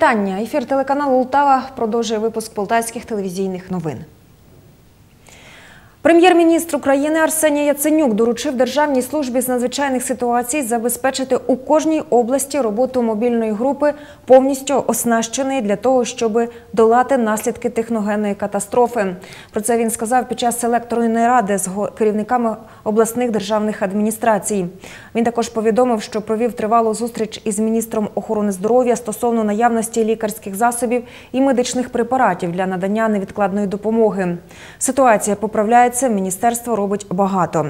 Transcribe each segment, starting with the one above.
вітання. Ефір телеканалу Ултава продовжує випуск полтавських телевізійних новин. Прем'єр-міністр України Арсеній Яценюк доручив Державній службі з надзвичайних ситуацій забезпечити у кожній області роботу мобільної групи повністю оснащеної для того, щоб долати наслідки техногенної катастрофи. Про це він сказав під час селекторної ради з керівниками обласних державних адміністрацій. Він також повідомив, що провів тривалу зустріч із міністром охорони здоров'я стосовно наявності лікарських засобів і медичних препаратів для надання невідкладної допомоги. Ситуація поправляється. Міністерство робить багато.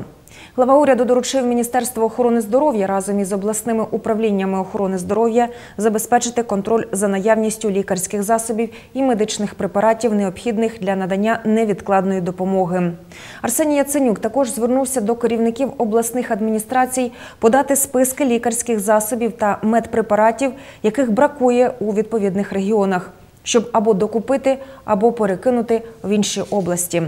Глава уряду доручив Міністерству охорони здоров'я разом із обласними управліннями охорони здоров'я забезпечити контроль за наявністю лікарських засобів і медичних препаратів, необхідних для надання невідкладної допомоги. Арсеній Яценюк також звернувся до керівників обласних адміністрацій подати списки лікарських засобів та медпрепаратів, яких бракує у відповідних регіонах, щоб або докупити, або перекинути в інші області.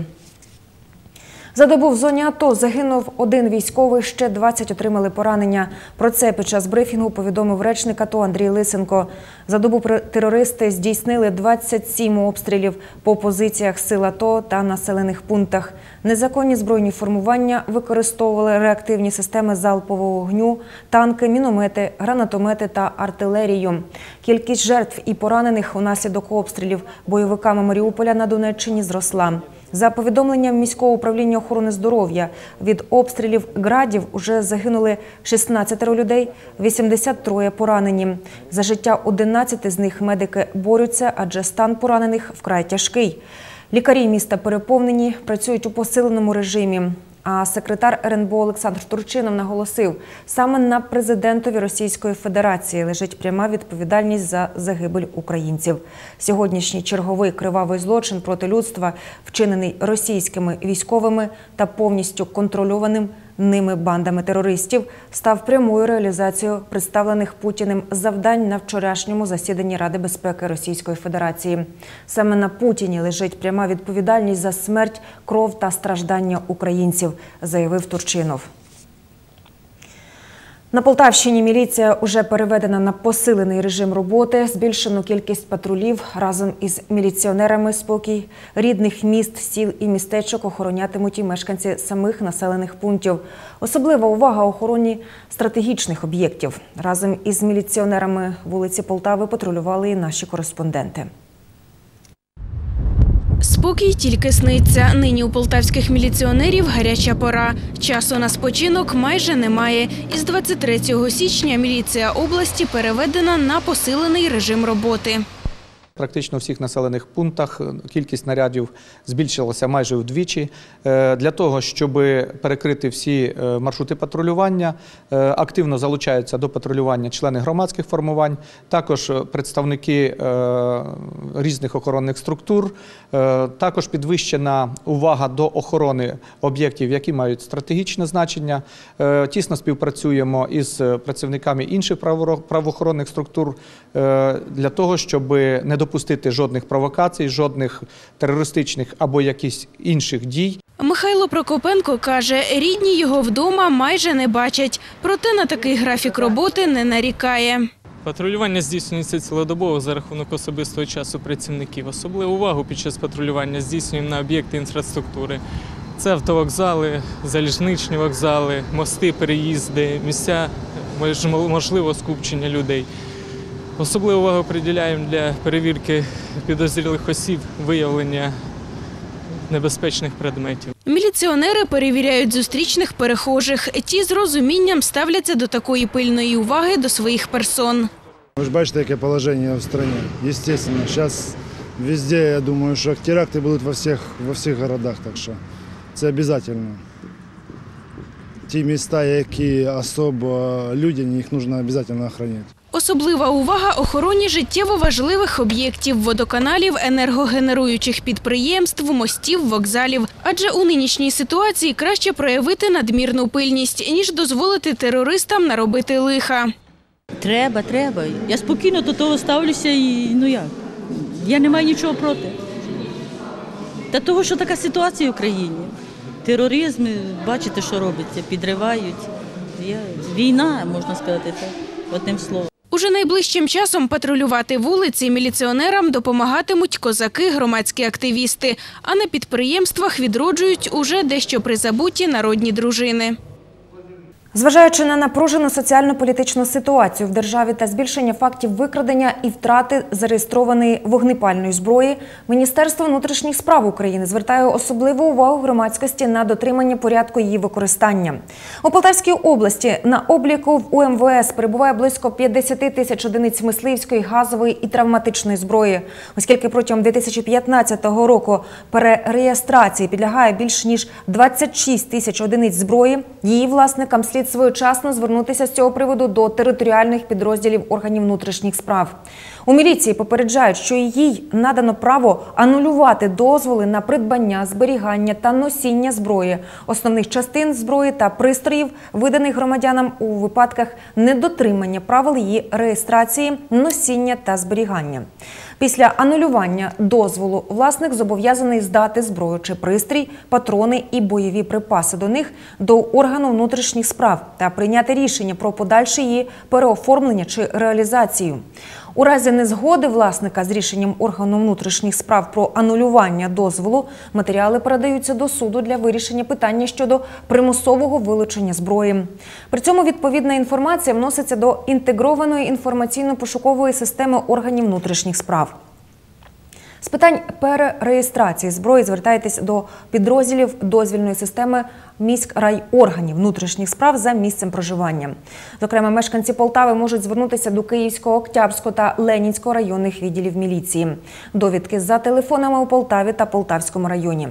За добу в зоні АТО загинув один військовий, ще 20 отримали поранення. Про це під час брифінгу повідомив речник АТО Андрій Лисенко. За добу терористи здійснили 27 обстрілів по позиціях сил АТО та населених пунктах. Незаконні збройні формування використовували реактивні системи залпового вогню, танки, міномети, гранатомети та артилерію. Кількість жертв і поранених унаслідок обстрілів бойовиками Маріуполя на Донеччині зросла. За повідомленням міського управління охорони здоров'я, від обстрілів градів уже загинули 16 людей, 83 поранені. За життя 11 з них медики борються, адже стан поранених вкрай тяжкий. Лікарі міста переповнені, працюють у посиленому режимі. А секретар РНБО Олександр Турчинов наголосив, саме на президентові Російської Федерації лежить пряма відповідальність за загибель українців. Сьогоднішній черговий кривавий злочин проти людства, вчинений російськими військовими та повністю контрольованим ними бандами терористів, став прямою реалізацією представлених Путіним завдань на вчорашньому засіданні Ради безпеки Російської Федерації. Саме на Путіні лежить пряма відповідальність за смерть, кров та страждання українців, заявив Турчинов. На Полтавщині міліція уже переведена на посилений режим роботи, збільшену кількість патрулів разом із міліціонерами спокій рідних міст, сіл і містечок охоронятимуть і мешканці самих населених пунктів. Особлива увага охороні стратегічних об'єктів. Разом із міліціонерами вулиці Полтави патрулювали і наші кореспонденти. Спокій тільки сниться. Нині у полтавських міліціонерів гаряча пора. Часу на спочинок майже немає. Із 23 січня міліція області переведена на посилений режим роботи. Практично всіх населених пунктах кількість нарядів збільшилася майже вдвічі. Е, Для того, щоб перекрити всі е, маршрути патрулювання, е, активно залучаються до патрулювання члени громадських формувань, також представники різних охоронних структур. Також підвищена увага до охорони об'єктів, які мають стратегічне значення. Тісно співпрацюємо із працівниками інших правоохоронних структур для того, щоб не допустити жодних провокацій, жодних терористичних або якихось інших дій. Михайло Прокопенко каже, рідні його вдома майже не бачать. Проте на такий графік роботи не нарікає. Патрулювання здійснюється цілодобово за рахунок особистого часу працівників. Особливу увагу під час патрулювання здійснюємо на об'єкти інфраструктури. Це автовокзали, залізничні вокзали, мости, переїзди, місця мож- можливо скупчення людей. Особливу увагу приділяємо для перевірки підозрілих осіб, виявлення небезпечних предметів. Міліціонери перевіряють зустрічних перехожих. Ті з розумінням ставляться до такої пильної уваги до своїх персон. Ви ж бачите, яке положення в стране. Естественно, зараз везде, я думаю, що теракти будуть во всіх, во всіх городах, так що це обов'язково. Ті міста, які особо людяні, їх потрібно обов'язково охороняти. Особлива увага охороні життєво важливих об'єктів, водоканалів, енергогенеруючих підприємств, мостів, вокзалів. Адже у нинішній ситуації краще проявити надмірну пильність, ніж дозволити терористам наробити лиха. Треба, треба. Я спокійно до того ставлюся і ну як. Я не маю нічого проти. Та того, що така ситуація в Україні. Тероризм, бачите, що робиться, підривають. Війна, можна сказати так, одним словом. Уже найближчим часом патрулювати вулиці міліціонерам допомагатимуть козаки, громадські активісти. А на підприємствах відроджують уже дещо призабуті народні дружини. Зважаючи на напружену соціально-політичну ситуацію в державі та збільшення фактів викрадення і втрати зареєстрованої вогнепальної зброї, Міністерство внутрішніх справ України звертає особливу увагу громадськості на дотримання порядку її використання. У Полтавській області на обліку в УМВС перебуває близько 50 тисяч одиниць мисливської, газової і травматичної зброї, оскільки протягом 2015 року перереєстрації підлягає більш ніж 26 тисяч одиниць зброї. Її власникам слід своєчасно звернутися з цього приводу до територіальних підрозділів органів внутрішніх справ. У міліції попереджають, що їй надано право анулювати дозволи на придбання, зберігання та носіння зброї, основних частин зброї та пристроїв, виданих громадянам у випадках недотримання правил її реєстрації, носіння та зберігання. Після анулювання дозволу власник зобов'язаний здати зброю чи пристрій, патрони і бойові припаси до них до органу внутрішніх справ та прийняти рішення про подальше її переоформлення чи реалізацію. У разі незгоди власника з рішенням органу внутрішніх справ про анулювання дозволу матеріали передаються до суду для вирішення питання щодо примусового вилучення зброї. При цьому відповідна інформація вноситься до інтегрованої інформаційно-пошукової системи органів внутрішніх справ. З питань перереєстрації зброї звертайтесь до підрозділів дозвільної системи міськрайорганів внутрішніх справ за місцем проживання. Зокрема, мешканці Полтави можуть звернутися до Київського, Октябрського та Ленінського районних відділів міліції. Довідки за телефонами у Полтаві та Полтавському районі.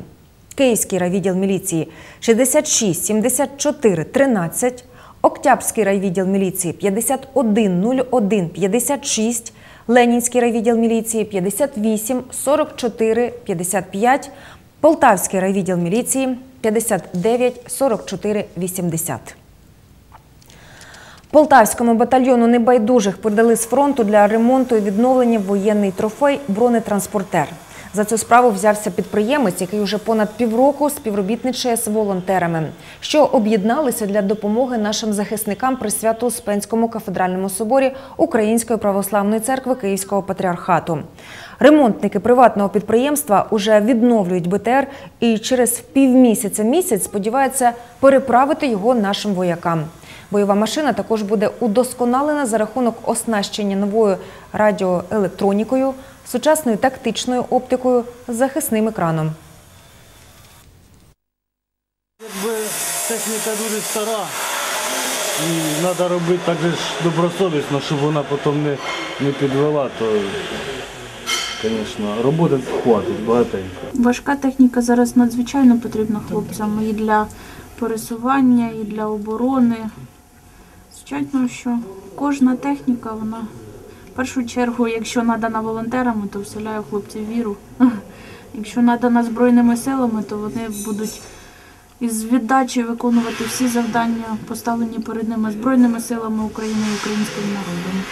Київський райвідділ міліції 66 74 13, Октябрський райвідділ міліції 51 01 56, Ленінський райвідділ міліції 58 44 55, Полтавський райвідділ міліції 59 44 80. Полтавському батальйону небайдужих подали з фронту для ремонту і відновлення воєнний трофей бронетранспортер. За цю справу взявся підприємець, який уже понад півроку співробітничає з волонтерами, що об'єдналися для допомоги нашим захисникам при свято-Успенському кафедральному соборі Української православної церкви Київського патріархату. Ремонтники приватного підприємства уже відновлюють БТР і через півмісяця місяць сподіваються переправити його нашим воякам. Бойова машина також буде удосконалена за рахунок оснащення новою радіоелектронікою, сучасною тактичною оптикою з захисним екраном. Якби техніка дуже стара і треба робити так же ж добросовісно, щоб вона потім не, не підвела, то, звісно, роботи хватить багатенько. Важка техніка зараз надзвичайно потрібна хлопцям і для пересування, і для оборони. Звичайно, що кожна техніка, вона першу чергу, якщо надана волонтерами, то вселяє хлопців віру. Якщо надана Збройними силами, то вони будуть із віддачею виконувати всі завдання, поставлені перед ними Збройними силами України і українським народом.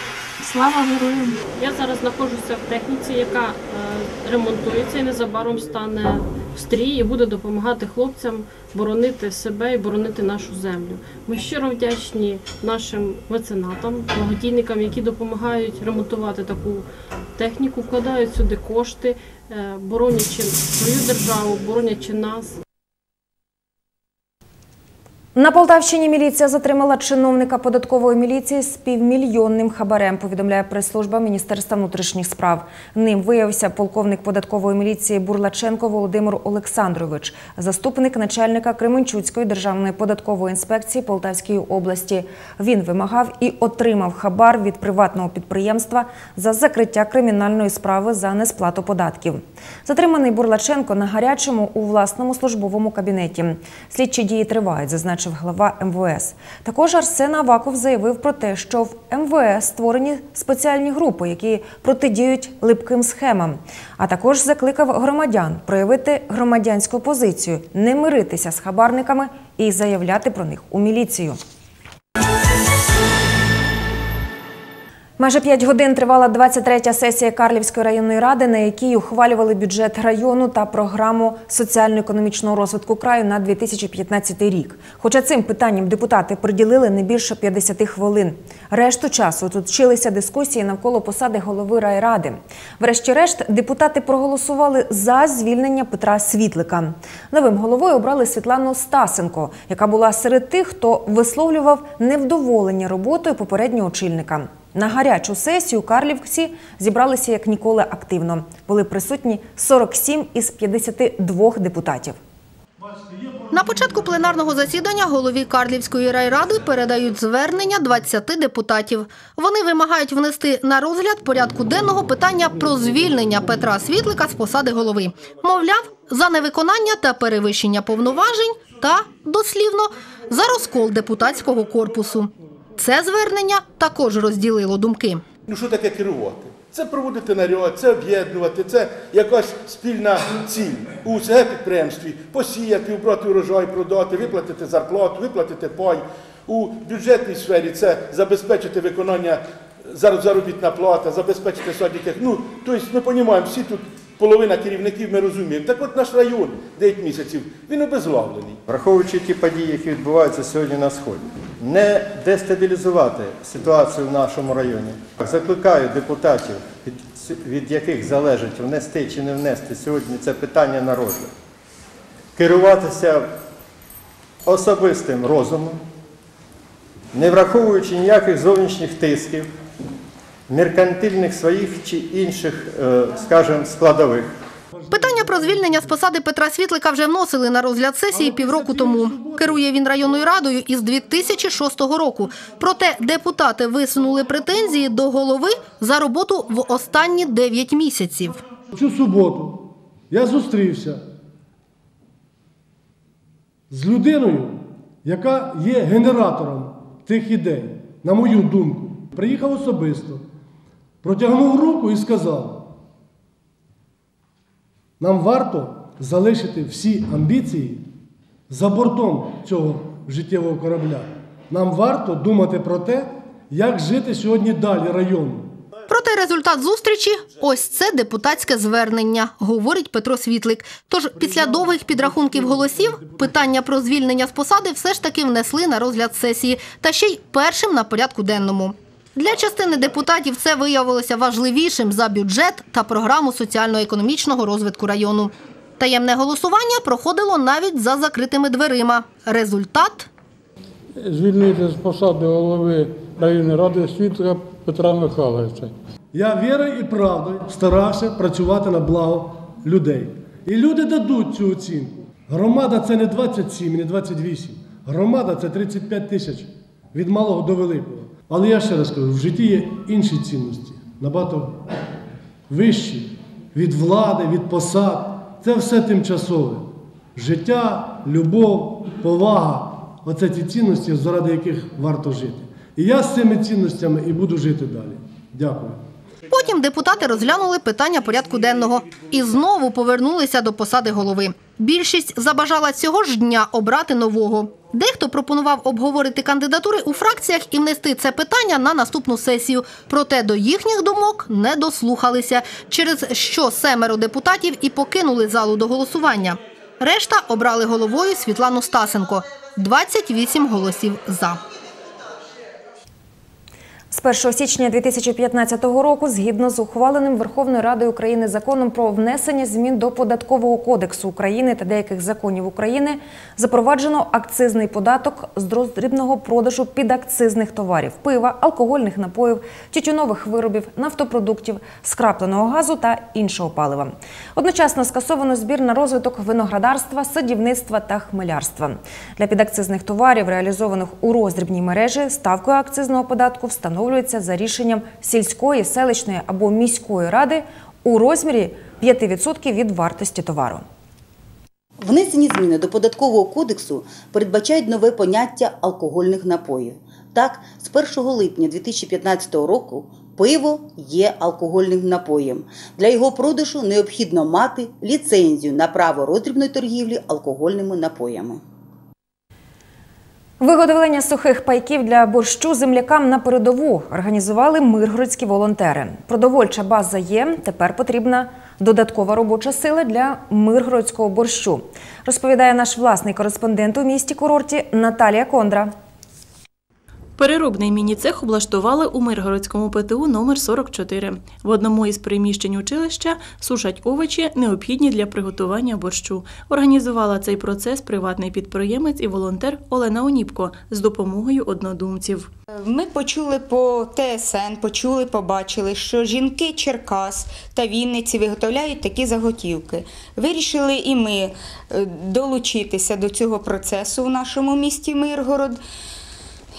Слава героям! Я зараз знаходжуся в техніці, яка е, ремонтується і незабаром стане в стрій і буде допомагати хлопцям боронити себе і боронити нашу землю. Ми щиро вдячні нашим меценатам, благодійникам, які допомагають ремонтувати таку техніку, вкладають сюди кошти, е, боронячи свою державу, боронячи нас. На Полтавщині міліція затримала чиновника податкової міліції з півмільйонним хабарем, повідомляє прес-служба Міністерства внутрішніх справ. Ним виявився полковник податкової міліції Бурлаченко Володимир Олександрович, заступник начальника Кременчуцької державної податкової інспекції Полтавської області. Він вимагав і отримав хабар від приватного підприємства за закриття кримінальної справи за несплату податків. Затриманий Бурлаченко на гарячому у власному службовому кабінеті. Слідчі дії тривають, зазначив глава МВС. Також Арсен Аваков заявив про те, що в МВС створені спеціальні групи, які протидіють липким схемам. А також закликав громадян проявити громадянську позицію, не миритися з хабарниками і заявляти про них у міліцію. Майже п'ять годин тривала 23-я сесія Карлівської районної ради, на якій ухвалювали бюджет району та програму соціально-економічного розвитку краю на 2015 рік. Хоча цим питанням депутати приділили не більше 50 хвилин. Решту часу тут вчилися дискусії навколо посади голови райради. Врешті-решт, депутати проголосували за звільнення Петра Світлика. Новим головою обрали Світлану Стасенко, яка була серед тих, хто висловлював невдоволення роботою попереднього очільника. На гарячу сесію Карлівці зібралися як ніколи активно. Були присутні 47 із 52 депутатів. На початку пленарного засідання голові Карлівської райради передають звернення 20 депутатів. Вони вимагають внести на розгляд порядку денного питання про звільнення Петра Світлика з посади голови. Мовляв, за невиконання та перевищення повноважень та, дослівно, за розкол депутатського корпусу. Це звернення також розділило думки. Ну що таке керувати? Це проводити наряд, це об'єднувати, це якась спільна ціль у СГ підприємстві посіяти, убрати урожай, продати, виплатити зарплату, виплатити пай. У бюджетній сфері це забезпечити виконання заробітна плата, забезпечити садики. Ну, тобто ми розуміємо, всі тут половина керівників ми розуміємо. Так от наш район 9 місяців, він обезглавлений. Враховуючи ті події, які відбуваються сьогодні на сході, не дестабілізувати ситуацію в нашому районі. Закликаю депутатів, від, яких залежить внести чи не внести сьогодні це питання на розгляд, керуватися особистим розумом, не враховуючи ніяких зовнішніх тисків, меркантильних своїх чи інших, е, скажімо, складових. Питання про звільнення з посади Петра Світлика вже вносили на розгляд сесії півроку тому. Керує він районною радою із 2006 року. Проте депутати висунули претензії до голови за роботу в останні 9 місяців. Цю суботу я зустрівся з людиною, яка є генератором тих ідей, на мою думку. Приїхав особисто, протягнув руку і сказав, нам варто залишити всі амбіції за бортом цього життєвого корабля. Нам варто думати про те, як жити сьогодні далі району. Проте результат зустрічі – ось це депутатське звернення, говорить Петро Світлик. Тож після довгих підрахунків голосів питання про звільнення з посади все ж таки внесли на розгляд сесії, та ще й першим на порядку денному. Для частини депутатів це виявилося важливішим за бюджет та програму соціально-економічного розвитку району. Таємне голосування проходило навіть за закритими дверима. Результат звільнити з посади голови районної ради Світла Петра Михайловича. Я вірою і правдою старався працювати на благо людей. І люди дадуть цю оцінку. Громада це не 27, не 28. Громада це 35 тисяч від малого до великого. Але я ще раз кажу, в житті є інші цінності, набагато вищі від влади, від посад. Це все тимчасове. Життя, любов, повага оце ті цінності, заради яких варто жити. І я з цими цінностями і буду жити далі. Дякую. Потім депутати розглянули питання порядку денного і знову повернулися до посади голови. Більшість забажала цього ж дня обрати нового. Дехто пропонував обговорити кандидатури у фракціях і внести це питання на наступну сесію. Проте до їхніх думок не дослухалися, через що семеро депутатів і покинули залу до голосування. Решта обрали головою Світлану Стасенко. 28 голосів за. З 1 січня 2015 року, згідно з ухваленим Верховною Радою України законом про внесення змін до податкового кодексу України та деяких законів України, запроваджено акцизний податок з роздрібного продажу підакцизних товарів пива, алкогольних напоїв, тютюнових виробів, нафтопродуктів, скрапленого газу та іншого палива. Одночасно скасовано збір на розвиток виноградарства, садівництва та хмелярства. Для підакцизних товарів, реалізованих у роздрібній мережі, ставкою акцизного податку встановлюється за рішенням сільської, селищної або міської ради у розмірі 5% від вартості товару. Внесені зміни до податкового кодексу передбачають нове поняття алкогольних напоїв. Так, з 1 липня 2015 року пиво є алкогольним напоєм. Для його продажу необхідно мати ліцензію на право роздрібної торгівлі алкогольними напоями. Виготовлення сухих пайків для борщу землякам на передову організували миргородські волонтери. Продовольча база є. Тепер потрібна додаткова робоча сила для миргородського борщу. Розповідає наш власний кореспондент у місті курорті Наталія Кондра. Переробний міні-цех облаштували у Миргородському ПТУ номер 44. В одному із приміщень училища сушать овочі, необхідні для приготування борщу. Організувала цей процес приватний підприємець і волонтер Олена Оніпко з допомогою однодумців. Ми почули по ТСН, почули, побачили, що жінки Черкас та Вінниці виготовляють такі заготівки. Вирішили і ми е, долучитися до цього процесу в нашому місті Миргород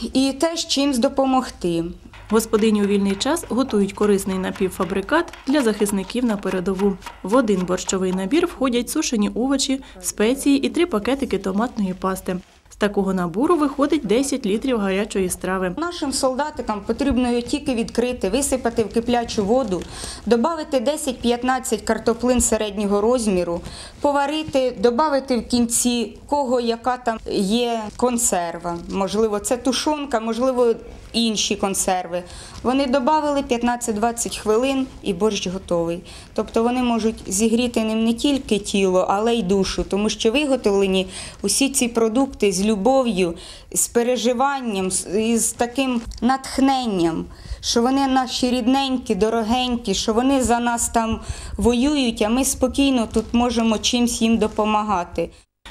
і теж чимсь допомогти. Господині у вільний час готують корисний напівфабрикат для захисників на передову. В один борщовий набір входять сушені овочі, спеції і три пакетики томатної пасти. Такого набору виходить 10 літрів гарячої страви. Нашим солдатикам потрібно її тільки відкрити, висипати в киплячу воду, додати 10-15 картоплин середнього розміру, поварити, додати в кінці кого яка там є консерва. Можливо, це тушонка, можливо, інші консерви. Вони додали 15-20 хвилин і борщ готовий. Тобто вони можуть зігріти ним не тільки тіло, але й душу, тому що виготовлені усі ці продукти з любов'ю, з переживанням, з- таким натхненням, що вони наші рідненькі, дорогенькі, що вони за нас там воюють, а ми спокійно тут можемо чимсь їм допомагати.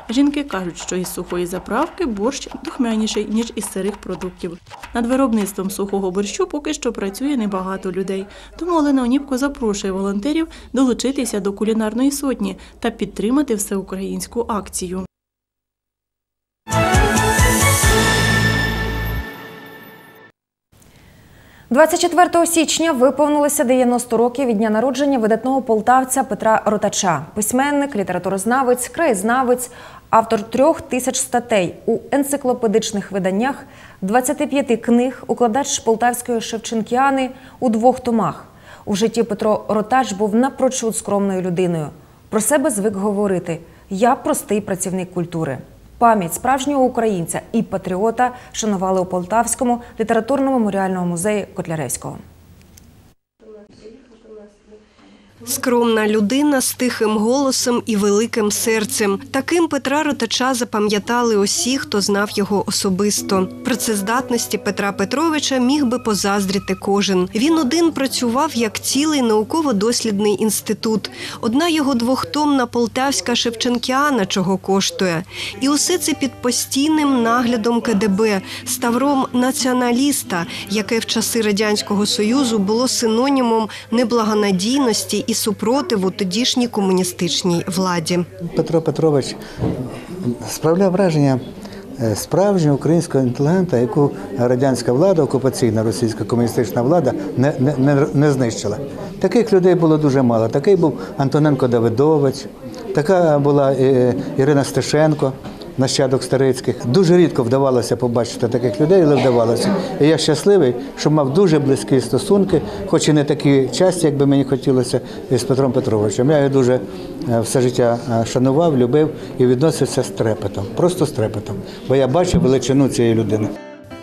Жінки кажуть, що із сухої заправки борщ духмяніший, ніж із сирих продуктів. Над виробництвом сухого борщу поки що працює небагато людей. Тому Олена Оніпко запрошує волонтерів долучитися до кулінарної сотні та підтримати всеукраїнську акцію. – 24 січня виповнилося 90 років від дня народження видатного полтавця Петра Ротача, письменник, літературознавець, краєзнавець, автор трьох тисяч статей у енциклопедичних виданнях, 25 книг, укладач полтавської Шевченкіани у двох томах. У житті Петро Ротач був напрочуд скромною людиною. Про себе звик говорити: я простий працівник культури. Пам'ять справжнього українця і патріота шанували у Полтавському літературно-меморіальному музеї Котляревського. Скромна людина з тихим голосом і великим серцем. Таким Петра Ротача запам'ятали усі, хто знав його особисто. Працездатності Петра Петровича міг би позаздрити кожен. Він один працював як цілий науково-дослідний інститут. Одна його двохтомна полтавська Шевченкіана чого коштує. І усе це під постійним наглядом КДБ, ставром націоналіста, яке в часи радянського союзу було синонімом неблагонадійності і супротиву тодішній комуністичній владі. Петро Петрович справляв враження е, справжнього українського інтелігента, яку радянська влада, окупаційна російська комуністична влада не, не, не, знищила. Таких людей було дуже мало. Такий був Антоненко Давидович, така була е, Ірина Стешенко. Нащадок старицьких дуже рідко вдавалося побачити таких людей, але вдавалося. І я щасливий, що мав дуже близькі стосунки, хоч і не такі часті, як би мені хотілося, з Петром Петровичем. Я його дуже е, все життя е, шанував, любив і відносився з трепетом, просто з трепетом, бо я бачив величину цієї людини.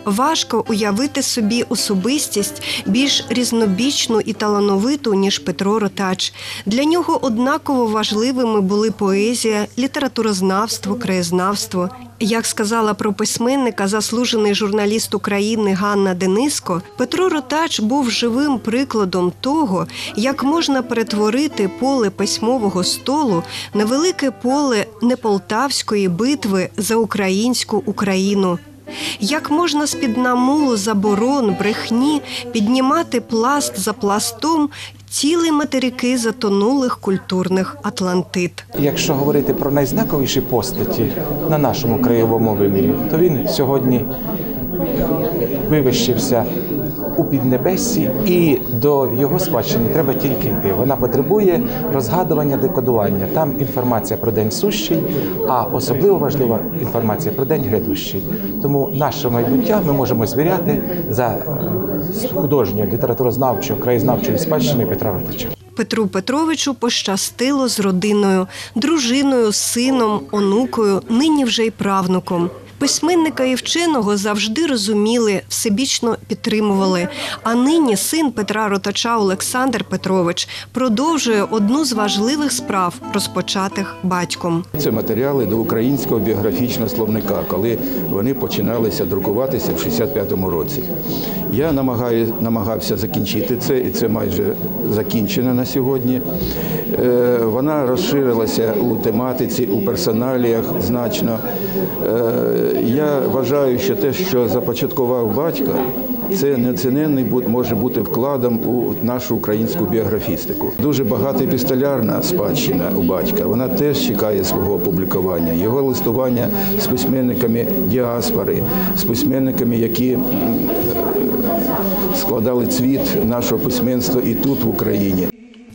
Важко уявити собі особистість більш різнобічну і талановиту, ніж Петро Ротач. Для нього однаково важливими були поезія, літературознавство, краєзнавство. Як сказала про письменника заслужений журналіст України Ганна Дениско, Петро Ротач був живим прикладом того, як можна перетворити поле письмового столу на велике поле неполтавської битви за українську Україну. Як можна з-під намулу заборон, брехні піднімати пласт за пластом цілі материки затонулих культурних Атлантид? Якщо говорити про найзнаковіші постаті на нашому краєвому вимірі, то він сьогодні вивищився у піднебесі, і до його спадщини треба тільки йти. Вона потребує розгадування, декодування. Там інформація про день сущий, а особливо важлива інформація про день грядущий. Тому наше майбуття ми можемо звіряти за е, художньою, літературознавчою, краєзнавчою спадщиною Петра Ротича. Петру Петровичу пощастило з родиною, дружиною, сином, онукою, нині вже й правнуком. Письменника і вченого завжди розуміли, всебічно підтримували. А нині син Петра Ротача Олександр Петрович продовжує одну з важливих справ, розпочатих батьком. Це матеріали до українського біографічного словника, коли вони починалися друкуватися в 65-му році. Я намагаю, намагався закінчити це, і це майже закінчено на сьогодні. Е, Вона розширилася у тематиці, у персоналіях значно. Я вважаю, що те, що започаткував батько, це неоціненний бу- може бути вкладом у нашу українську біографістику. Дуже багата епістолярна спадщина у батька. Вона теж чекає свого опублікування. Його листування з письменниками діаспори, з письменниками, які складали цвіт нашого письменства і тут в Україні.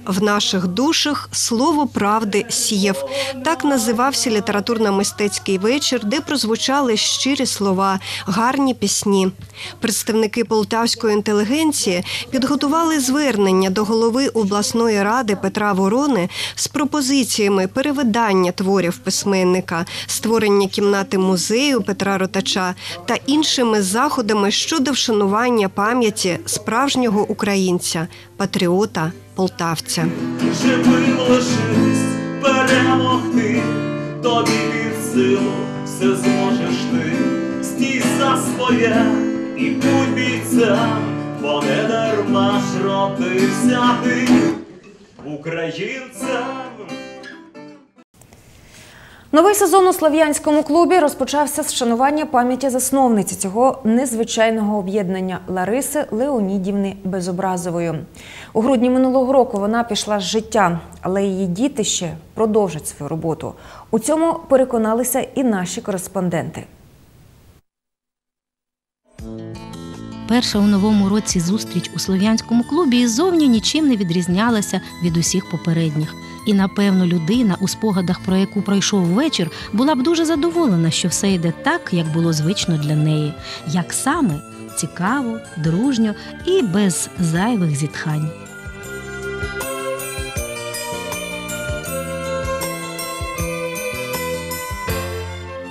В наших душах слово правди сіяв. Так називався літературно-мистецький вечір, де прозвучали щирі слова, гарні пісні. Представники полтавської інтелігенції підготували звернення до голови обласної ради Петра Ворони з пропозиціями перевидання творів письменника, створення кімнати музею Петра Ротача та іншими заходами щодо вшанування пам'яті справжнього українця, патріота, полтавця. живим лишись, перемогти, тобі під силу все зможеш ти, стій за своє і будь бійцем, бо не дарма ж родився ти українцем. Новий сезон у Слов'янському клубі розпочався з вшанування пам'яті засновниці цього незвичайного об'єднання Лариси Леонідівни Безобразової. У грудні минулого року вона пішла з життя, але її діти ще продовжать свою роботу. У цьому переконалися і наші кореспонденти. Перша у новому році зустріч у слов'янському клубі іззовні нічим не відрізнялася від усіх попередніх. І напевно людина, у спогадах про яку пройшов вечір, була б дуже задоволена, що все йде так, як було звично для неї, як саме цікаво, дружньо і без зайвих зітхань.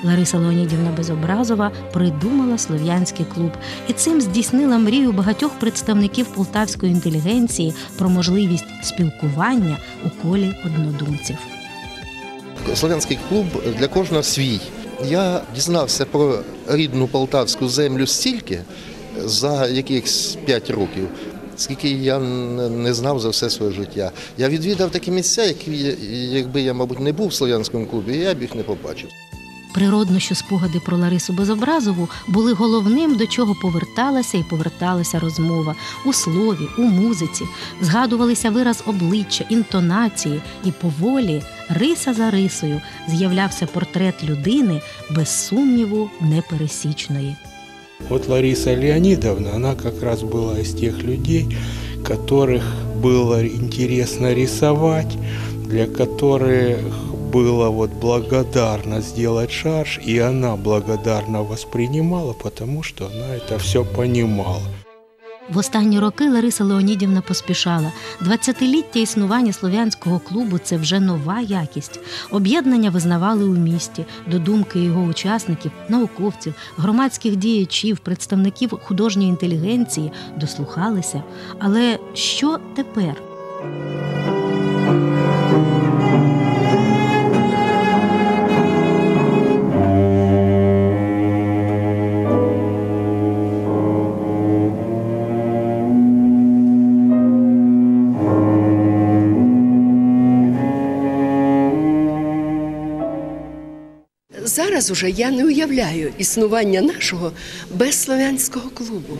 Лариса Леонідівна Безобразова придумала слов'янський клуб і цим здійснила мрію багатьох представників полтавської інтелігенції про можливість спілкування у колі однодумців. Слов'янський клуб для кожного свій. Я дізнався про рідну полтавську землю стільки за якихось 5 років, скільки я не знав за все своє життя. Я відвідав такі місця, які якби я, мабуть, не був в слов'янському клубі, я б їх не побачив. Природно, що спогади про Ларису Безобразову були головним, до чого поверталася і поверталася розмова у слові, у музиці, згадувалися вираз обличчя, інтонації, і поволі, риса за рисою, з'являвся портрет людини без сумніву непересічної. Вот Лариса Леонидовна, она как раз была из тех людей, которых было интересно рисовать, для которых было вот благодарно сделать шарж, и она благодарно воспринимала, потому что она это все понимала. В останні роки Лариса Леонідівна поспішала. 20-ліття існування слов'янського клубу це вже нова якість. Об'єднання визнавали у місті. До думки його учасників, науковців, громадських діячів, представників художньої інтелігенції дослухалися. Але що тепер? Зараз уже я не уявляю існування нашого без слов'янського клубу.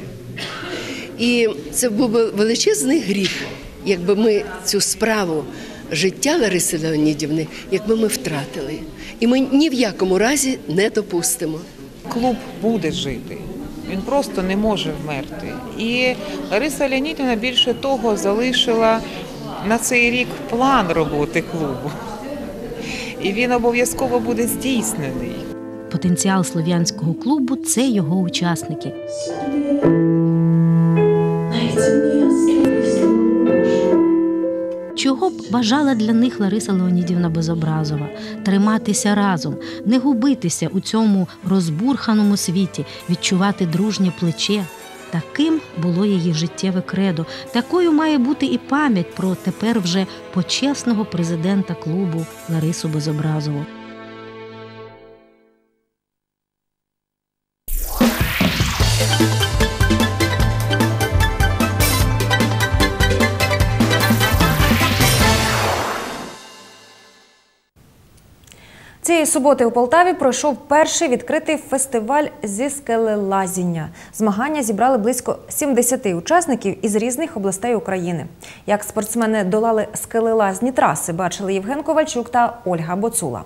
І це був би величезний гріх, якби ми цю справу життя Лариси Леонідівни, якби ми втратили. І ми ні в якому разі не допустимо. Клуб буде жити. Він просто не може вмерти. І Лариса Леонідівна більше того залишила на цей рік план роботи клубу. І він обов'язково буде здійснений. Потенціал слов'янського клубу це його учасники. Чого б бажала для них Лариса Леонідівна Безобразова триматися разом, не губитися у цьому розбурханому світі, відчувати дружнє плече. Таким було її життєве кредо. Такою має бути і пам'ять про тепер вже почесного президента клубу Ларису Безобразову. Суботи у Полтаві пройшов перший відкритий фестиваль зі скелелазіння. Змагання зібрали близько 70 учасників із різних областей України. Як спортсмени долали скелелазні траси, бачили Євген Ковальчук та Ольга Боцула.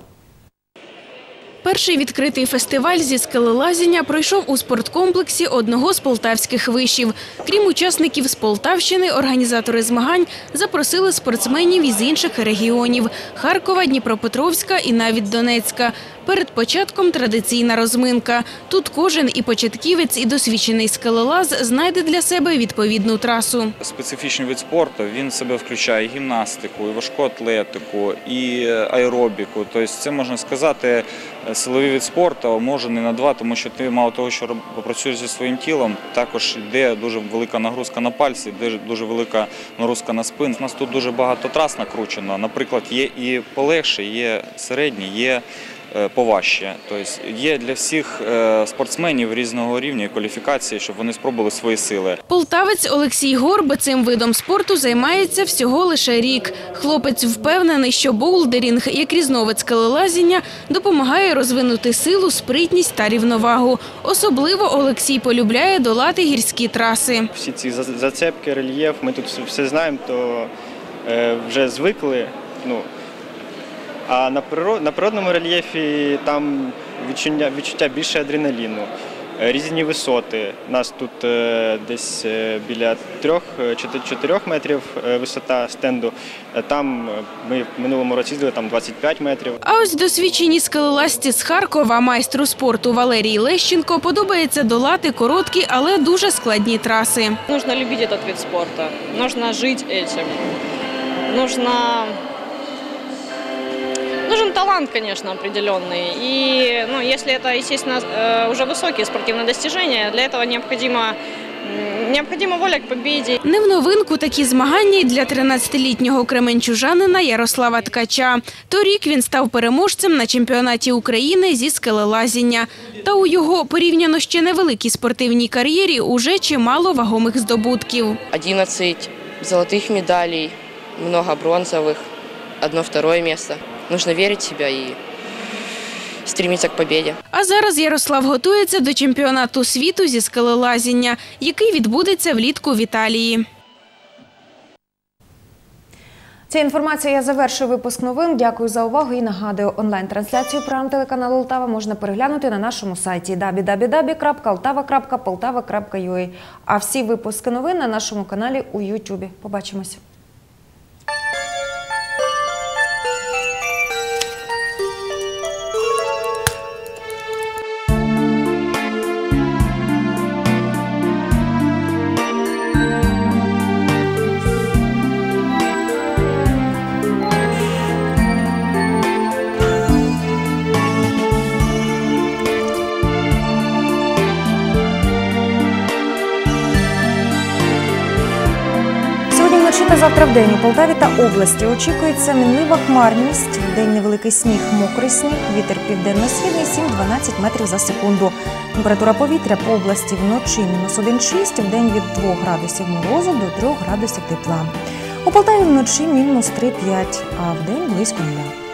Перший відкритий фестиваль зі скелелазіння пройшов у спорткомплексі одного з полтавських вишів. Крім учасників з Полтавщини, організатори змагань запросили спортсменів із інших регіонів – Харкова, Дніпропетровська і навіть Донецька. Перед початком традиційна розминка. Тут кожен і початківець, і досвідчений скелелаз знайде для себе відповідну трасу. Специфічний вид спорту він себе включає і гімнастику, і важку атлетику, і аеробіку. Тобто це можна сказати силовий від спорту умножений на два, тому що ти мало того, що працюєш зі своїм тілом, також йде дуже велика нагрузка на пальці, дуже велика нагрузка на спину. У нас тут дуже багато трас накручено. Наприклад, є і полегше, є середні, є поважче. Тобто є для всіх спортсменів різного рівня і кваліфікації, щоб вони спробували свої сили. Полтавець Олексій Горб цим видом спорту займається всього лише рік. Хлопець впевнений, що боулдерінг, як різновид скелелазіння, допомагає розвинути силу, спритність та рівновагу. Особливо Олексій полюбляє долати гірські траси. Всі ці зацепки, рельєф, ми тут все знаємо, то вже звикли. Ну, а на природ, природному рельєфі там відчуття, відчуття більше адреналіну, різні висоти. У нас тут е, десь біля 3-4 метрів висота стенду. Там ми в минулому році їздили там 25 метрів. А ось досвідчені скелелазці з Харкова майстру спорту Валерії Лещенко подобається долати короткі, але дуже складні траси. Нужно любити цей вид спорту, нужно жити цим, нужно Нужен талант, конечно, определенный. И ну, если это, естественно, уже высокие спортивные достижения, для этого необходимо Необхідна воля к побіді. Не в новинку такі змагання й для 13-літнього кременчужанина Ярослава Ткача. Торік він став переможцем на чемпіонаті України зі скелелазіння. Та у його порівняно ще невеликій спортивній кар'єрі уже чимало вагомих здобутків. 11 золотих медалей, много бронзових, одно-второе місце. Нужно вірити в себе і стремитися к победі. А зараз Ярослав готується до чемпіонату світу зі скелелазіння, який відбудеться влітку в Італії. Ця інформація я завершую випуск новин. Дякую за увагу і нагадую, онлайн-трансляцію програм телеканалу Олтава можна переглянути на нашому сайті www.altava.poltava.ua. А всі випуски новин на нашому каналі у Ютубі. Побачимось. Вночі завтра в день у Полтаві та області очікується мінлива хмарність. День невеликий сніг, мокрий сніг, вітер південно-східний 7-12 метрів за секунду. Температура повітря по області вночі мінус 1,6, в день від 2 градусів морозу до 3 градусів тепла. У Полтаві вночі мінус 3,5, а в день близько нуля.